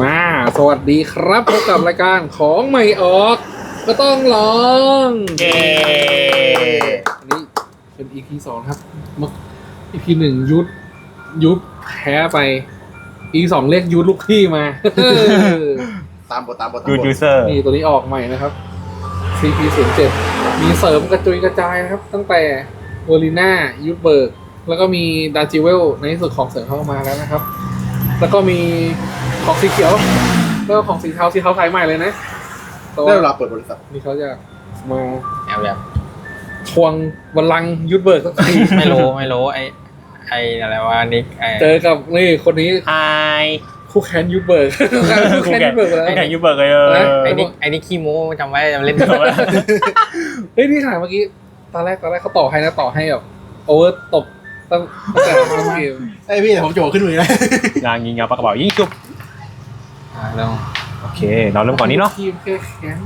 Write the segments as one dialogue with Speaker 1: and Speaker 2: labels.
Speaker 1: มาสวัสดีครับพบกับรายการของใหม่ออก ก็ต้องลอง
Speaker 2: เย้
Speaker 1: อันนี้เป็น EP สองครับเมื่อ EP หนึ่งยุดยุบแพ้ไป EP สองเรียกยุดลูกพี่มา
Speaker 3: ตามบทตามบทตาม
Speaker 2: ยู
Speaker 3: บท
Speaker 2: ทูเซอร์
Speaker 1: นี่ตัวนี้ออกใหม่นะครับ CP 0 7มีเสริมกระจุยกระจายนะครับ ตั้งแต่เวอร์ลิน่ายุทธเบิร์กแล้วก็มีดาจิเวลในที่สุดของเสริมเข้ามาแล้วนะครับ แล้วก็มีของสีเขียว แล้วก็ของสีเทาสีเทาขายใหม่เลยนะแต่
Speaker 3: ได้เว
Speaker 1: ว่า
Speaker 3: ลาเปิดบริษัท
Speaker 1: นี่เขาจะมา
Speaker 4: แอบแบบ
Speaker 1: ทวงบัลลังก์ยุทธเบิร์กสักที
Speaker 4: ไม่รู้ไม่รู้ไอไออะไรวะนิกไอ
Speaker 1: เจอกับนี่คนนี้
Speaker 2: ไฮ
Speaker 1: คู่แค้นยุทธเบิร์กคู่แค้นยุทธเบิร์กไปแล้ว
Speaker 2: ไอ้ไหนยูเบิร์กเลยเออ
Speaker 1: นะ
Speaker 4: ไอนิกไอนิกขี้โม้จำไว้จำเล่นตัว
Speaker 1: เฮ้ยนี่ขายเมื่อกี้ตอนแรกตอนแรกเขาต่อให้นะต่อให้แบบโอเวอร์ตบ ตั้งตั้งแต่ต้นเกม
Speaker 3: ไอยพี่แต่ผมโจขึ้นมือนะ
Speaker 2: งานยิงยาวปากกระเป๋ายิงจุบ
Speaker 4: อ่าแล้ว
Speaker 2: โอเค เราเริ่มก่อนนี้เนาะ
Speaker 1: ทีมแค่แค้น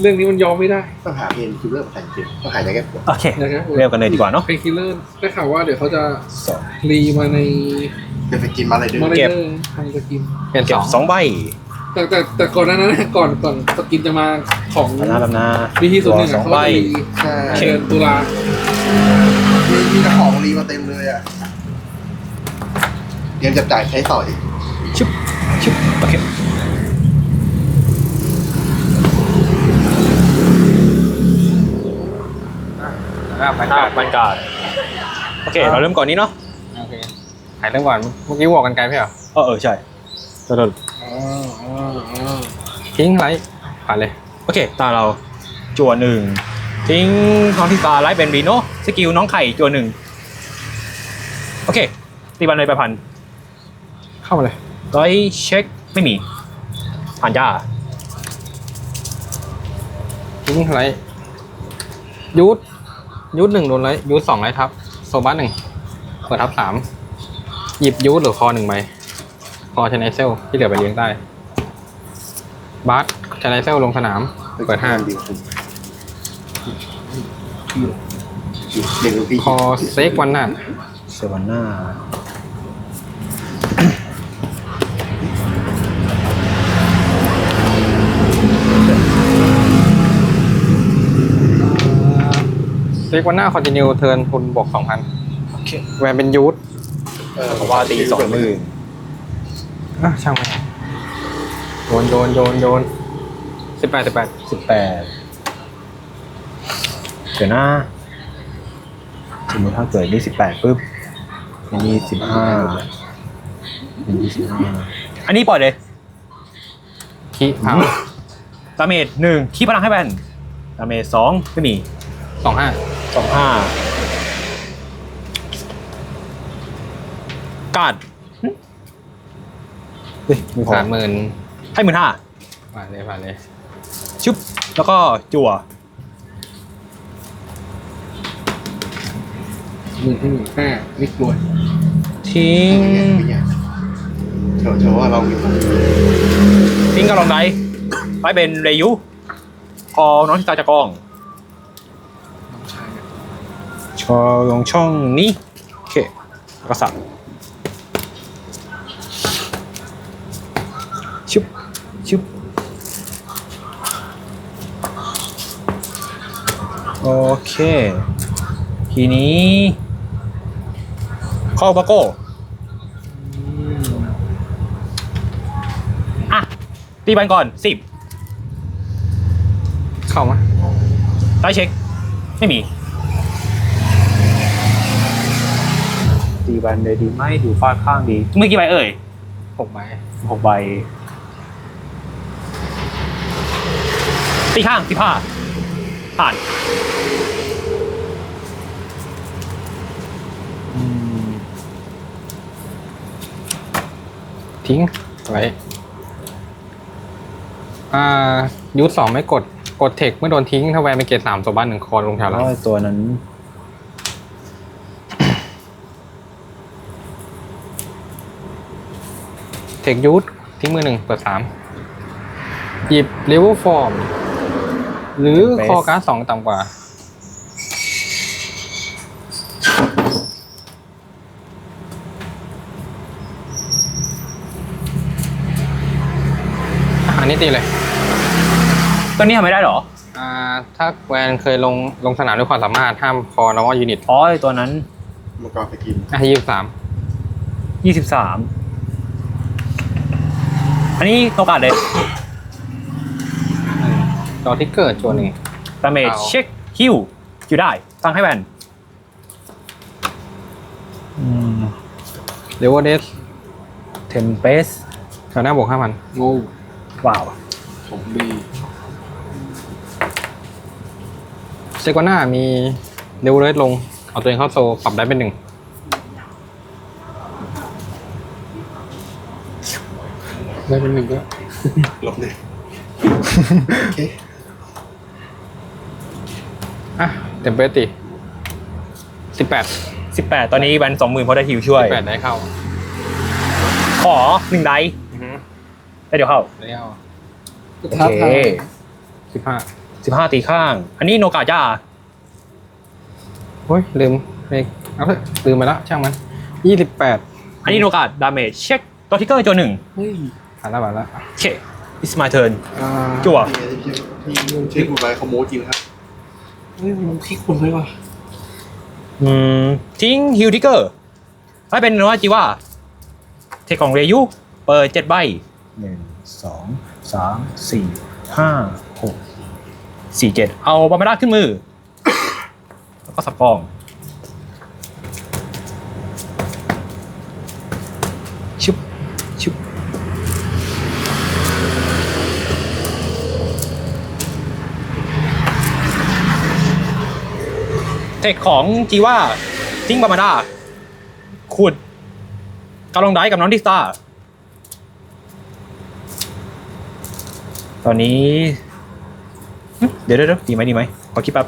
Speaker 1: เรื่องนี้มันยอมไม่ได้
Speaker 3: ต้องหาเพนคิวเลอร์มาแข่งเกมต้องหายใจแค่ปวด
Speaker 2: โอเค
Speaker 1: นะครับ
Speaker 2: เริ่มกันเลยดีกว่าเนาะ
Speaker 1: เพนคิลเลอร์ได้ข่าวว่าเดี๋ยวเขาจะ
Speaker 2: สอง
Speaker 1: รีมาใน
Speaker 3: เดี๋ยวไปกินมาอะไรด้วย
Speaker 1: มาใน
Speaker 2: เก็บ
Speaker 1: เรื่องทางสกิน
Speaker 4: เป็นส
Speaker 2: เก็บ
Speaker 4: อง
Speaker 2: สองใบ
Speaker 1: แต่แต่แต่ก่อนหนานั้นนะก่อนก่อนสกินจะมาของ
Speaker 2: แบบหน้าแบบหน้า
Speaker 1: วิธีสุดหนึ่ง
Speaker 2: สอ
Speaker 1: อะ
Speaker 2: ง
Speaker 1: เขา
Speaker 2: ใบ
Speaker 1: ก็จะรี
Speaker 3: ใช่
Speaker 1: เดือนตุลา
Speaker 3: มีมีแต่ของรีมาเต็มเลยอะเตรียมจับจ่ายใช้ต่ออีก
Speaker 2: ชุบชุบโอเค
Speaker 4: แล้วไป
Speaker 2: หน้าบรรยากาศโอเค เราเริ่มก่อนนี้เนาะ
Speaker 4: โอเคหายเรื่องก่อนเมื่อกี้บอกกันไกลพี่เหรอ
Speaker 2: เออเออใช่ตัวโดน
Speaker 1: อ๋ออ๋ออ๋อ
Speaker 4: ทิ้งไรผ่านเลย
Speaker 2: โอเค ตาเราจั่วหนึ่งทิ้งน้องที่ตาไลท์เป็นบีโนสกิลน้องไข่จั่วหนึ่งโอเค ตีบันเลยไปพัน
Speaker 4: เข้ามาเลย
Speaker 2: ร้อยเช็คไม่มี ผ่านจ้า
Speaker 4: ทิ้งไรยูดยูดหนึ่งโดนไรยูดสองไรทับ โซบัสหนึ่งเปิดทับสามหยิบยูดหรือคอหนึ่งใบ คอชนไนเซลที่เหลือไปเลี้ยงใต้บัสชนไนเซลลงสนามเปิดห้า
Speaker 3: ดีกว่าคุณเด็กลูกพี่
Speaker 4: คอเซ็กวันน่ะ
Speaker 2: เซวันน่า
Speaker 4: เซ็กวันน่าคอนติเนียเทิร์นทุนบวกสองพัน
Speaker 2: โอเค
Speaker 4: แวนเป็นยูด
Speaker 3: เออ
Speaker 2: เพราะว่าตีสองหมื่น
Speaker 4: อะช่างมันโยนโยนโยนโยนสิบแปดสิบแปด
Speaker 2: สิบแปดเดี๋ยวนะสมมติถ้าเกิดยี่สิบแปดปุ๊บยี่สิบห้ายี่สิบห้าอันนี้ปล่อยเลย
Speaker 4: คีเอา
Speaker 2: ดาเมจหนึ่งคีพลังให้แบนดาเมจสองไม่มี
Speaker 4: สองห้า
Speaker 2: สองห้าการ์ดหึเฮ้ยไม่พอ
Speaker 4: สามหมื่น
Speaker 2: ให้หมื่นห้า
Speaker 4: ผ่านเลยผ่านเลย
Speaker 2: ชุบแล้วก็จั่ว
Speaker 1: หนึ่งที่หนึ่งห้านี่กลัว
Speaker 2: ทิ้ง
Speaker 3: เนี่ยโชว์โชว์ว่าเรามี
Speaker 2: ทิ้งกระรองไดไปเป็นเรยุพอน้องที่ตาจะกอง
Speaker 1: น้องชายเนี่ย
Speaker 2: ชอลงช่องนี้โอเคแล้วก็สับชุบ ชุบ โอเค ทีนี้เข้าบาโก้อะตีบันก่อนสิบ
Speaker 4: เข้ามา
Speaker 2: ได้เช็ค ไม่มี ตีบันเลยดีไหมดูฟาดข้างดีเมื่อกี่ใบเอ่ย
Speaker 4: หกใบ
Speaker 2: หกใบตีข้างตีผ้าผ่าน
Speaker 4: ทิ้งไว้อ่ายูทสองไม่กดกดเทคเมื่อโดนทิ้งถ้าแวนไปเกตสามตัวบ้านหนึ่งคอลงแถว
Speaker 2: แล้
Speaker 4: แล้วว
Speaker 2: ตัวนั้น
Speaker 4: เทคยูททิ้งมือหนึ่งเปิดสามหยิบเลเวลฟอร์ม หรือคอการ์ดสองต่ำกว่า อันนี้ตีเลย
Speaker 2: ตัวนี้ทำไม่ได้เหรอ
Speaker 4: อ่า ถ้าแวนเคยลงลงสนามด้วยความสามารถห้ามคอ normal unit
Speaker 2: อ๋อไอ้ตัวนั้น
Speaker 3: มังกรสกิน
Speaker 4: อะยี่สิบสาม
Speaker 2: ยี่สิบสาม อันนี้โอกาสเลย
Speaker 4: จอที่เกิดตัวหนึ่ง
Speaker 2: ดาเมจ
Speaker 4: เอา
Speaker 2: เช็คฮิวอยู่ได้ ฟังให้แวน
Speaker 4: เลเวลเดส
Speaker 2: เทมเปส
Speaker 4: แถวหน้าบวกห้าพัน
Speaker 1: โง่
Speaker 2: ว้าว
Speaker 1: ผมดี
Speaker 4: เซกวาน่ามีเลเวลเดสลง เอาตัวเองเข้าโซปรับได้เป็นหนึ่ง
Speaker 1: ได้เป็นหนึ่งก็
Speaker 3: ลบเลยโอเค
Speaker 4: อะเต็มเปตีสิบแปด
Speaker 2: สิบแปดตอนนี้แวนสองหมื่นเพราะได้ฮิวช่วย
Speaker 4: แปดได้เข้า
Speaker 2: ขอหนึ่งไดส์
Speaker 4: อือฮึ
Speaker 2: ได้เดี๋ยวเข้า
Speaker 4: ได้เข้า
Speaker 1: ก็ท้าทาย
Speaker 4: สิบห้า
Speaker 2: สิบห้าตีข้าง อันนี้โนกาจ้า
Speaker 4: โอ้ยลืมไม่เอาเถอะลืมไปแล้วช่างมันยี่สิบแปด
Speaker 2: อันนี้โนกาดาเมจเช็คตัวทิกเกอร์จนหนึ่ง
Speaker 1: เฮ้ย
Speaker 4: ผ่านแล้วผ่านแล้ว
Speaker 2: โอเค it's my turn
Speaker 1: อ่า
Speaker 2: จั่ว
Speaker 3: ที่ที่ที่คุณไปเขาโม้จริงครับ
Speaker 1: เฮ้ยมันคลิกคนเลยว่ะ
Speaker 2: อืมทิ้งฮิวทิกเกอร์ให้เป็นโนวาจิว่าเทคของเรยุ เปิดเจ็ดใบ หนึ่งสองสามสี่ห้าหกสี่เจ็ดเอาบามาด้าขึ้นมือ แล้วก็สับกอง ชุบชุบเทคของจีว่าทิ้งบาร์มาดาขุดกำลังได้กับน้องดิสตา ตอนนี้หึเดี๋ยวเดี๋ยวเดี๋ยวดีไหมดีไหมขอคิดแป๊บ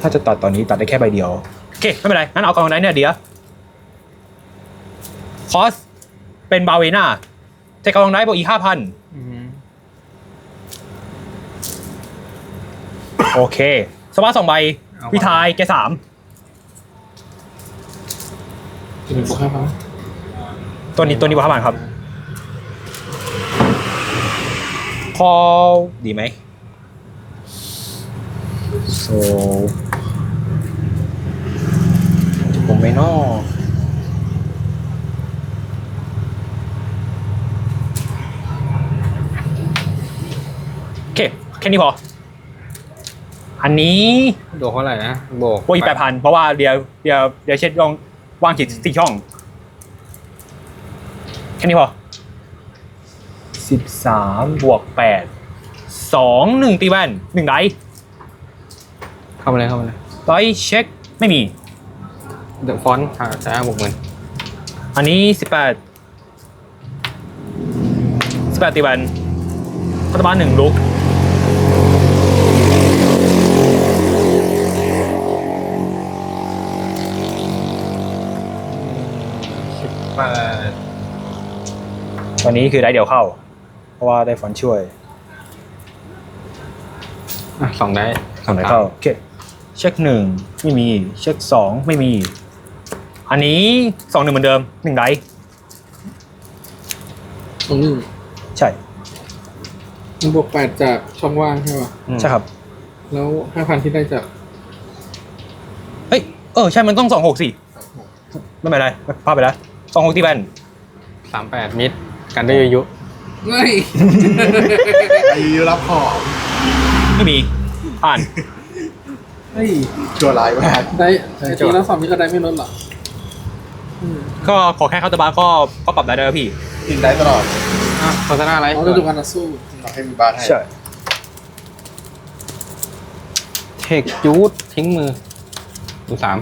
Speaker 2: ถ้าจะตัดตอนนี้ตัดได้แค่ใบเดียว โอเค ไม่เป็นไร งั้นเอากำลังได้เนี่ยเดียวคอส เป็นบาเวน่าเทคกำลังได้บวกอีกห้าพัน
Speaker 4: อือฮึ
Speaker 2: โอเค สวัสดสองใบวิทายแกสาม
Speaker 1: จะเป็นบวกห้าพัน
Speaker 2: ตัวนี้ตัวนี้บวกห้าพันครับ พอดีไหม so ผมไม่นอโอเค แค่นี้พอ อันนี้
Speaker 4: โดกเท่าไหร่นะโบก
Speaker 2: บวกอีกแปดพันเพราะว่าเดี๋ยวเดี๋ยวเดี๋ยวเช็ดลองวางจิตสี่ช่อง แค่นี้พอ สิบสามบวกแปดสองหนึ่งตีแว่นหนึ่งไดส์
Speaker 4: เข้ามาเลยเข้ามาเลย
Speaker 2: ไดส์เช็คไม่มี
Speaker 4: เดอะฟอนต์จะห้าบวกหมื่น
Speaker 2: อันนี้สิบแปดสิบแปดตีแว่นพัตบาลหนึ่งลุก
Speaker 4: สิบแปด
Speaker 2: ตอนนี้คือได้เดียวเข้า เพราะว่าได้ฟอนต์ช่วย
Speaker 4: อะสองได้
Speaker 2: ทำไหนเข้าโอเคเช็คหนึ่งไม่มี เช็คสองไม่มี อันนี้สองหนึ่งเหมือนเดิมหนึ่งไดส์
Speaker 1: ตรงหนึ่ง
Speaker 2: ใช่
Speaker 1: มันบวกแปดจากช่องว่างใช่ป่ะ
Speaker 2: ใช่ครับ
Speaker 1: แล้วห้าพันที่ได้จาก
Speaker 2: เฮ้ย เออ ใช่ มันต้องสองหกสิไม่เป็นไรพลาดไปแล้วสองหกที่แบน
Speaker 4: สามแปดมิดกันได้อายุ
Speaker 1: เฮ้ย
Speaker 3: อายุรับของ
Speaker 2: ไม่มีอ่าน
Speaker 1: เฮ้ย
Speaker 3: ชัวร์ลายมาก
Speaker 1: ได้แต่จริงแล้วสอบนี้ก็ได้ไม่ลดหรอกอืม
Speaker 2: ก็ขอแค่เข้าน์เตอร์บาร์ก็ก็ปรับได้แล้วพี่
Speaker 3: กินได้ตลอด
Speaker 4: อะโฆษณาอะไร
Speaker 1: เอาเรื่องการต่อสู้
Speaker 3: เราให้มีบ้านให้
Speaker 2: ใช่
Speaker 4: เทคยูดทิ้งมือดูสาม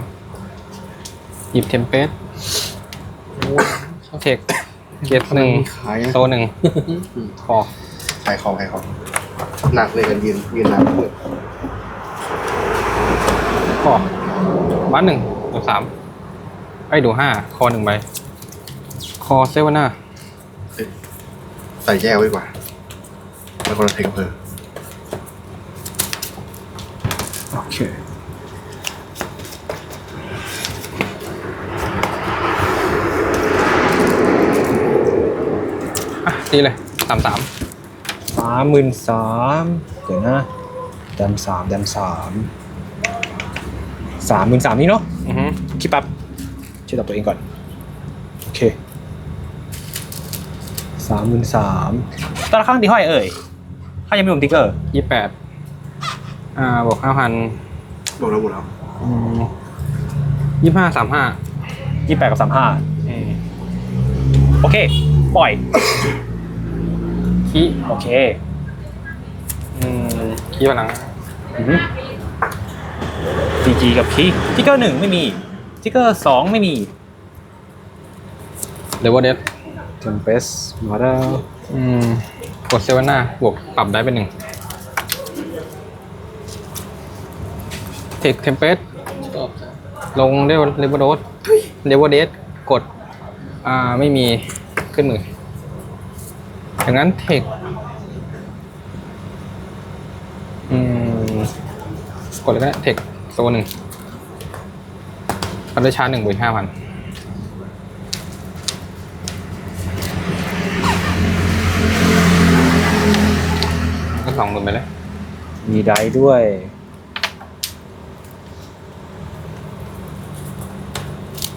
Speaker 4: หยิบเทมเพส
Speaker 1: โอ้
Speaker 4: เทค เกียร์หนึ่ง
Speaker 1: มีขายอะ
Speaker 4: โซหนึ่งคอ
Speaker 3: ขายของขายของหนักเลยกันยืนยืนหนักเลย
Speaker 4: คอบ้านหนึ่งดูสามไอ้ยดูห้าคอหนึ่งใบคอเซเวน่า
Speaker 3: ใส่แยกไว้ดีกว่า แล้วก็เราเทคเพอ
Speaker 2: โอเค
Speaker 4: อะตีเลยสามสาม
Speaker 2: สามหมื่นสามเดี๋ยวนะแดมสามแดมสามสามหมื่นสามนี่เนาะ
Speaker 4: อือฮึ
Speaker 2: คิดแป๊บช่วยตอบตัวเองก่อน โอเคสามหมื่นสามตอนละครั้งที่ห้อยเอ่ยถ้ายังไม่รวมติ๊กเกอร์
Speaker 4: ยี่แปดอ่าบวกห้าพัน
Speaker 3: หมดแล้วหมดแล้ว
Speaker 4: ยี่ห้าสามห้า
Speaker 2: ยี่แปดกับสามห้าโอเค ปล่อย
Speaker 4: ขี้
Speaker 2: โอเค
Speaker 4: อืมขี้พลัง
Speaker 2: ดีจีกับคีติ๊กเกอร์หนึ่งไม่มีติ๊กเกอร์สองไม่มี
Speaker 4: เลเวลเดส
Speaker 2: เทมเพสมาได้
Speaker 4: อืมกดเซเว่นหน้าบวกปรับได้เป็นหนึ่งเทคเทมเพส
Speaker 1: ชอบจ้ะ
Speaker 4: ลงเลเวลเลเวลโดสเลเวลเดสกด อ่า ไม่มี ขึ้นมือดังนั้นเทคอืมกดเลยก็ได้เทคโซนหนึ่งพันได้ชาร์จหนึ่งหมื่นห้าพันก็สองหมื่นไปเลย
Speaker 2: มีไดด้วย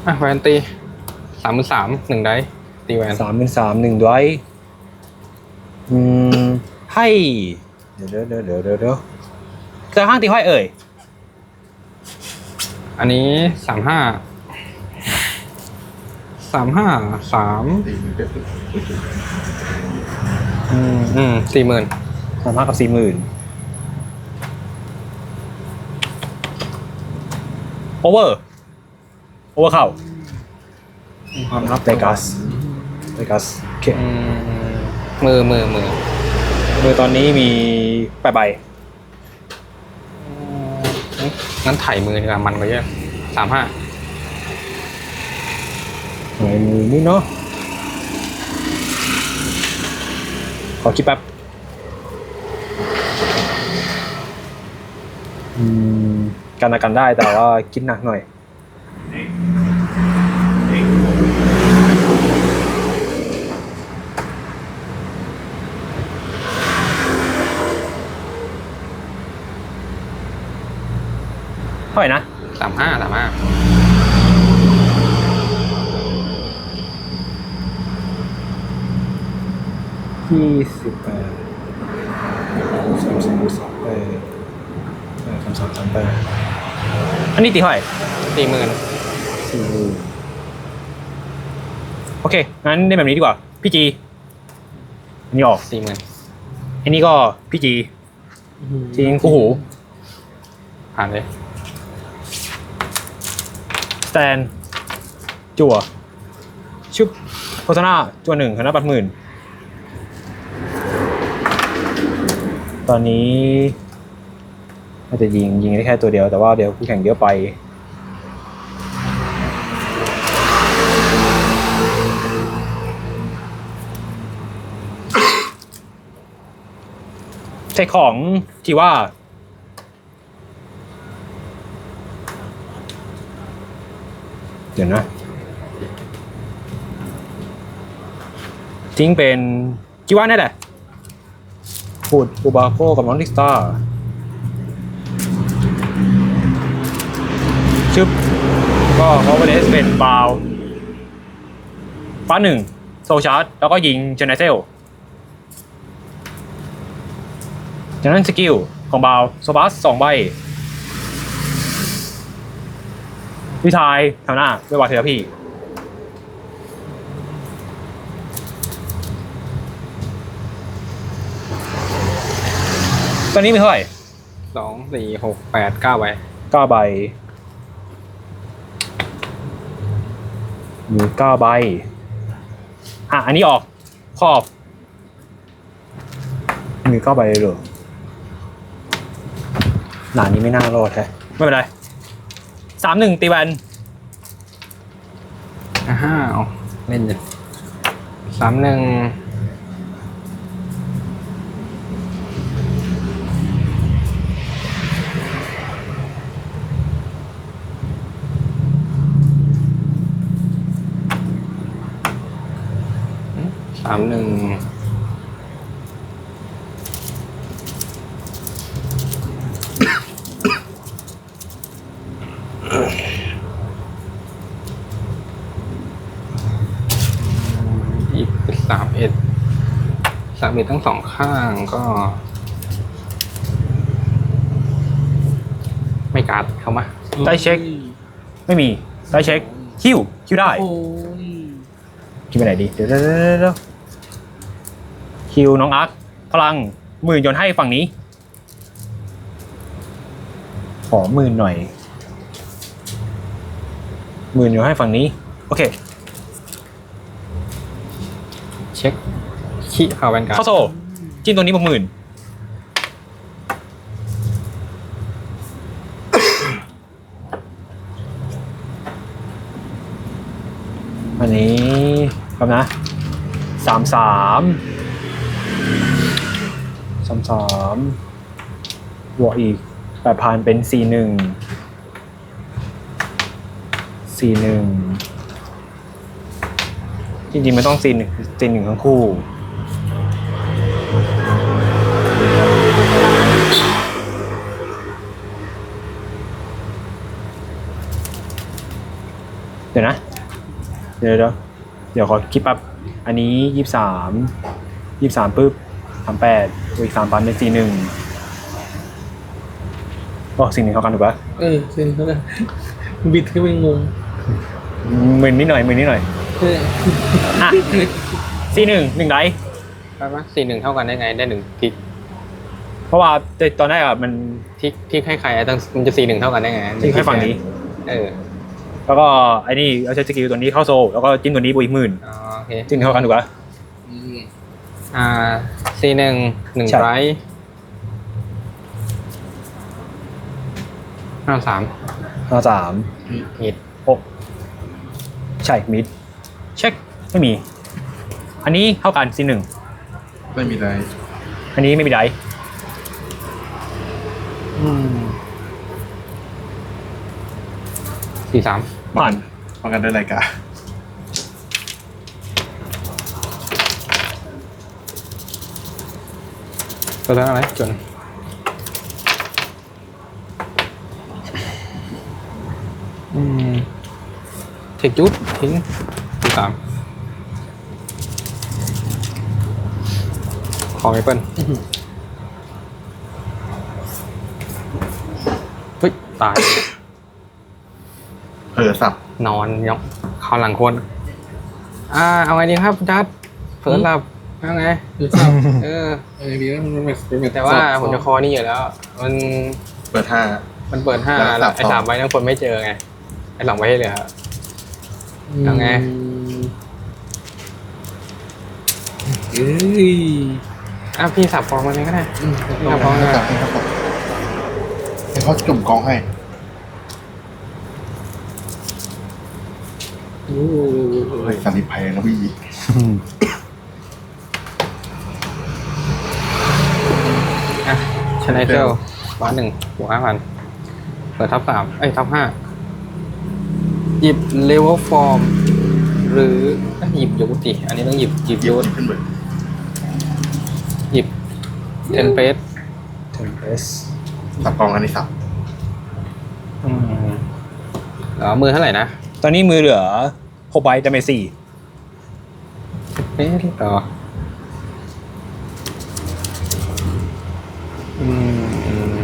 Speaker 4: อะแวนตีสามหมื่นสามหนึ่งได้ ตีแวน
Speaker 2: สามเป็นสามหนึ่งด้วยอืมให้ เดี๋ยวเดี๋ยวเดี๋ยวเดี๋ยวเดี๋ยวเดี๋ยวจะข้างตีห้อยเอ่ย
Speaker 4: อันนี้สามห้าสามห้าสาม
Speaker 3: ตีมันเป็น
Speaker 4: อืมอืมสี่หมื่น
Speaker 2: สามห้ากับสี่หมื่นโอเวอร์โอเวอร์เข้าความรับเวกัส เวกัสโอเค
Speaker 4: อืมมือมือมือ
Speaker 2: มือตอนนี้มีแปดใบ
Speaker 4: งั้นถ่ายมือดีกว่ามันไปเยอะสามห้า
Speaker 2: ในมือนี่เนาะขอคิดแป๊บอืมกันนะกันได้แต่ว่าคิดหนักหน่อย ท่าไหร่นะ
Speaker 4: สามห้าสามห้า
Speaker 2: ยี่สิบแปดสามสิบสามแปดสามสามสามแปดอันนี้ตีเท่าไหร่
Speaker 4: สี่หมื่น
Speaker 2: สี่หมื่นโอเค งั้นเล่นแบบนี้ดีกว่า พี่จีอันนี้ออก
Speaker 4: สี่หมื่น
Speaker 2: อันนี้ก็พี่จีทิ้งคู่หู
Speaker 4: ผ่านเลย
Speaker 2: สแตนจั่วชุบโฆษณาจั่วหนึ่งคณะปัดหมื่น ตอนนี้น่าจะยิงยิงได้แค่ตัวเดียวแต่ว่าเดี๋ยวคู่แข่งเยอะไป ใช่ของที่ว่า เดี๋ยวนะ ทิ้งเป็นจิว่าแน่แหละพูดอูบาโคกับน้องลิสตาชึบ ก็เขาไปเลสเป็นบาวฟ้าหนึ่งโซชาร์ดแล้วก็ยิงเจเนเซลจากนั้นสกิลของบาวโซบัสสองใบ พี่ชายแถวหน้าไม่ว่าเธอพี่ ตอนนี้มีเท่าไหร่
Speaker 4: สองสี่หกแปดเก้าใบ
Speaker 2: เก้าใบ มีเก้าใบ อะ อันนี้ออกครอบ มีเก้าใบเลยเหรอหนานี้ไม่น่ารอดแท้ไม่เป็นไร สามหนึ่งตีแวน
Speaker 4: อ่าห้าเอาเล่นเลยสามหนึ่งสามหนึ่ง อีกสามเอ็ดสามเอ็ดทั้งสองข้างก็ ไม่การ์ดเข้ามา
Speaker 2: ได้เช็ค ไม่มีได้เช็คคิวคิวได้
Speaker 1: โอ้ย
Speaker 2: คิวไปไหนดี เดี๋ยวเดี๋ยวเดี๋ยวเดี๋ยวคิวน้องอาร์คพลังหมื่นโยนให้ฝั่งนี้ ขอหมื่นหน่อย หมื่นโยนให้ฝั่งนี้ โอเค
Speaker 4: เช็คขี้เข้าแวนการ์
Speaker 2: เข้า
Speaker 4: ด
Speaker 2: โซจิ้มตัวนี้บวกหมื่นอันนี้ครับนะสามสามสามสามบวกอีกแปดพันเป็นสี่หนึ่ง สี่หนึ่งจริงๆไมันต้องสี่หนึ่งสี่หนึ่งทั้งคู่เดี๋ยวนะ เดี๋ยวเดี๋ยวเดี๋ยวขอคิดปั๊บอันนี้ยี่สามยี่สามปุ๊บสามแปดอีกสามพันเป็นสี่หนึ่งโอ้สี่หนึ่งเท่ากันถูกปะ
Speaker 1: เออเซ็นเขาเลยบิดขึ้นไปงง
Speaker 2: หมื่นนิดหน่อยหมื่นนิดหน่อย
Speaker 1: เออ
Speaker 2: อะสี่หนึ่งหนึ่งไดส์
Speaker 4: ได้ปะสี่หนึ่งเท่ากันได้ไงได้หนึ่งพลิก
Speaker 2: เพราะว่าตอนแรกอะมัน
Speaker 4: พลิกพลิกให้ใครอะตั้งมันจะสี่หนึ่งเท่ากันได้ไง
Speaker 2: ทิ้งให้ฝั่งนี้
Speaker 4: เออ
Speaker 2: แล้วก็ไอ้นี่เอาใช้สกิลตัวนี้เข้าโซลแล้วก็จิ้มตัวนี้บวกอีกหมื่น
Speaker 4: อ๋อโอเค
Speaker 2: จิ้มเท่ากันถูกปะ
Speaker 1: อืม
Speaker 4: อ่าสี่หนึ่งหนึ่ง
Speaker 2: ใช่
Speaker 4: ไรห้าสาม
Speaker 2: ห้าสาม
Speaker 4: มิด
Speaker 2: หก ใช่มิดเช็คไม่มี อันนี้เท่ากันสี่หนึ่ง
Speaker 3: ไม่มีอะไร
Speaker 2: อันนี้ไม่มีไดส์
Speaker 4: สี่สาม
Speaker 2: ผ่าน
Speaker 3: ป้องกันด้วยรายการ
Speaker 4: ตัวเท่าไหร่จนอืม เทคจุดทิ้งสี่สามขอไอเปิลเฮ้ย ตาย
Speaker 3: เผลอสับ
Speaker 4: นอนยองเข้าหลังคน อ่า เอาไงดีครับจัดเผินหลับเอาไง
Speaker 1: เดี๋ยวทราบ
Speaker 4: เออ
Speaker 1: เออดีแล้วมันเป็นเป็น
Speaker 4: แต่ว่าผมจะคอนี่อยู่แล้ว มัน
Speaker 3: เปิดห้า
Speaker 4: มันเปิดห้า
Speaker 3: แล้ว
Speaker 4: แล้วไอ้
Speaker 3: สา
Speaker 4: สามม
Speaker 3: สอง
Speaker 4: ใบนั้นคนไม่เจอไง ไอ้สองใบที่เหลือ เอาไง
Speaker 1: เอ้ย
Speaker 4: อะพี่สับฟองมาเลยก็ได้
Speaker 1: อืม
Speaker 4: ครับ
Speaker 3: ให้จับให้เขาจับให้เขาจุ่มกองให้
Speaker 1: โอ้โห
Speaker 3: เฮ้ยสันนิษฐานนะพี่
Speaker 4: อะชนะเซลบ้านหนึ่งหัวห้าพันเปิดทับสามเอ้ยทับห้า หยิบเลเวลฟอร์ม หรือเอ้ยหยิบยูติอันนี้ต้องหยิบหยิบ
Speaker 3: เย
Speaker 4: ยู
Speaker 3: อะขึ้นเหมือน
Speaker 4: หยิบเทนเปส
Speaker 2: เทมเพส
Speaker 3: สับกองอันนี้สับ
Speaker 4: อืมเหรอมือเท่าไหร่นะ
Speaker 2: ตอนนี้มือเหลือหกใบแต่ไม่สี่
Speaker 4: เอ๊ะเหรออืมอืม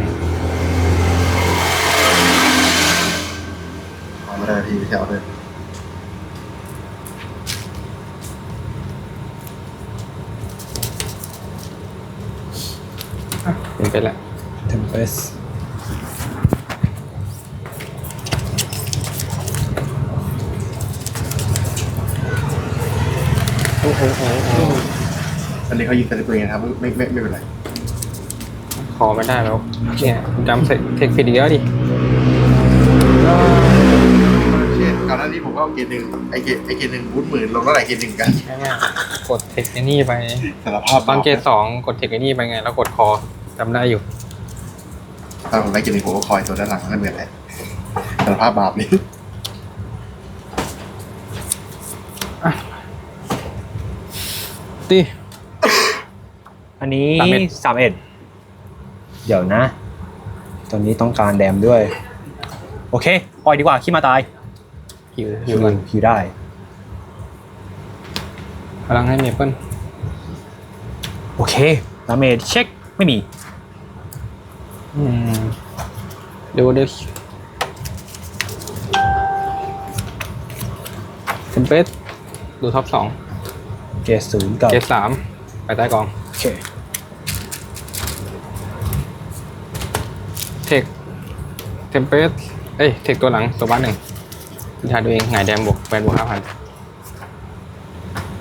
Speaker 3: เอา ไม่ได้พี่ไม่ใช่เอาเลย
Speaker 4: อะเป็นไปแล้ว
Speaker 2: เทมเพส
Speaker 4: โอ้โหโอ้โห
Speaker 3: อันนี้เขายิงใส่ตัวเองนะครับไม่ไม่ไม่เป็นไร
Speaker 4: ขอไม่ได้แล้วเนี่ยจำเสร็จเทคผิดอีกแล้วดิ
Speaker 3: เช่นก่ อนหน้านี้ผมก็เอาเกณฑ์หนึ่งไอเกณฑ์ไอเกณฑ์หนึ่งบูทหมื่นลงเท่าไหร่เกณฑ์หนึ่งกัน
Speaker 4: ใช่ไหมกดเทคไอ้นี่ไป
Speaker 3: สารภาพ
Speaker 4: ตอนเกรดสองกดเทคไอ้นี่ไปไง แล้วกดคอจำได้อยู่
Speaker 3: ตอนผมได้เกณฑ์หนึ่งผมก็คอยตัวด้านหลังนั่นเหมือนแหละสารภาพบาปนี่
Speaker 4: อตี
Speaker 2: อันนี้
Speaker 4: สามเอ็ด
Speaker 2: สามเอ็ดเดี๋ยวนะ ตอนนี้ต้องการแดมด้วย โอเค ปล่อยดีกว่าขี้มาตาย
Speaker 4: ฮิวฮิวมัน
Speaker 2: ฮิวได้
Speaker 4: พลังให้เมเปิล
Speaker 2: โอเคดาเมจเช็คไม่มี
Speaker 4: อืมดูดิเทมเพสดูท็อปสอง
Speaker 2: เกสศูนย์กับ
Speaker 4: เกสสามไปใต้กอง
Speaker 2: โอเค
Speaker 4: เทคเทมเพสเอ้ย เทคตัวหลังตัวบ้านหนึ่ง พิธาตัวเองหงายแดมบวกแปดบวกห้าพัน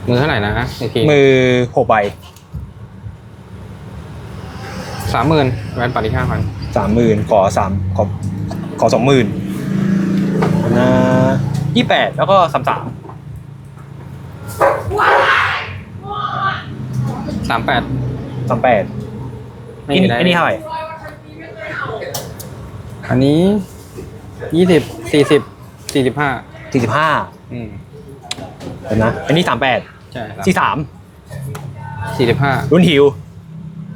Speaker 4: มือเท่าไหร่นะอีกที
Speaker 2: มือหกใบ
Speaker 4: สามหมื่นแวนปัดอีกห้าพัน
Speaker 2: สามหมื่นขอสามขอขอสองหมื่นนะยี่แปดแล้วก็สามสาม
Speaker 4: สามแปด
Speaker 2: สามแปด
Speaker 4: ไม่
Speaker 2: อัน
Speaker 4: มี
Speaker 2: นี้
Speaker 4: ได้
Speaker 2: อันนี้เท่าไหร่
Speaker 4: อันนี้ยี่สิบสี่สิบ สี่สิบห้า
Speaker 2: สี่สิบห้า
Speaker 4: อืม
Speaker 2: เห็นนะ อันนี้สามแปด
Speaker 4: ใช่
Speaker 2: สี่สาม
Speaker 4: สี่สิบห้า
Speaker 2: รุ่นฮิว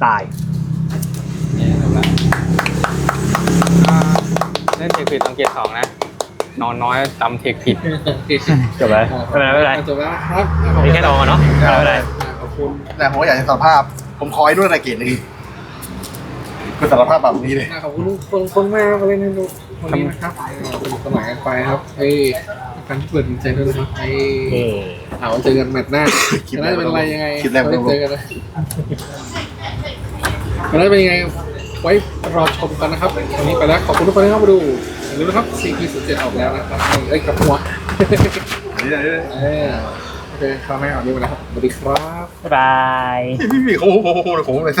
Speaker 2: ตาย
Speaker 4: เล่นเทคผิดสังเกตสองนะ นอนน้อยจำเทคผิด
Speaker 2: จบแล้วไม่เป็นไรไม่เป็นไร
Speaker 1: จบแล้วครับ
Speaker 2: นี่แค่ลองอะเนาะไม่เป็นไร
Speaker 1: ขอบคุณ
Speaker 3: แต่ผมก็อยากจะสารภาพ ผมคอยด้วยอะไรเกตเลยคือสารภาพแบบนี้เลย
Speaker 1: ขอบคุณทุกคนคนมากมาเล่นให้ดู วันนี้นะครับสนุกสนานกันไปครับเอ้ยการที่เปิดดีใจด้วยนะครับเอ้ยเอาเจอกันแมตช์หน้า
Speaker 3: คลิป
Speaker 1: จะ
Speaker 3: แร
Speaker 1: ได้
Speaker 3: ก
Speaker 1: เป็นอะไรยังไง
Speaker 3: คลิปแรกไม่
Speaker 1: ได้
Speaker 3: ต้อง
Speaker 1: เจอกันนะจะได้เป็นยังไงไว้รอชมกันนะครับวันนี้ไปแล้วขอบคุณทุกคนที่เข้ามาดูอย่าลืมนะครับ CP 0 7 ออกแล้วนะครับเอ้ยกับหัว
Speaker 3: นี่เลย
Speaker 1: เออโอเคคราวหน้าเอาดีไปแล้วครับสวัสดีครับ
Speaker 2: บ๊ายบาย
Speaker 3: พี่พี่โอ้โหโอ้โหโอ้โหเลย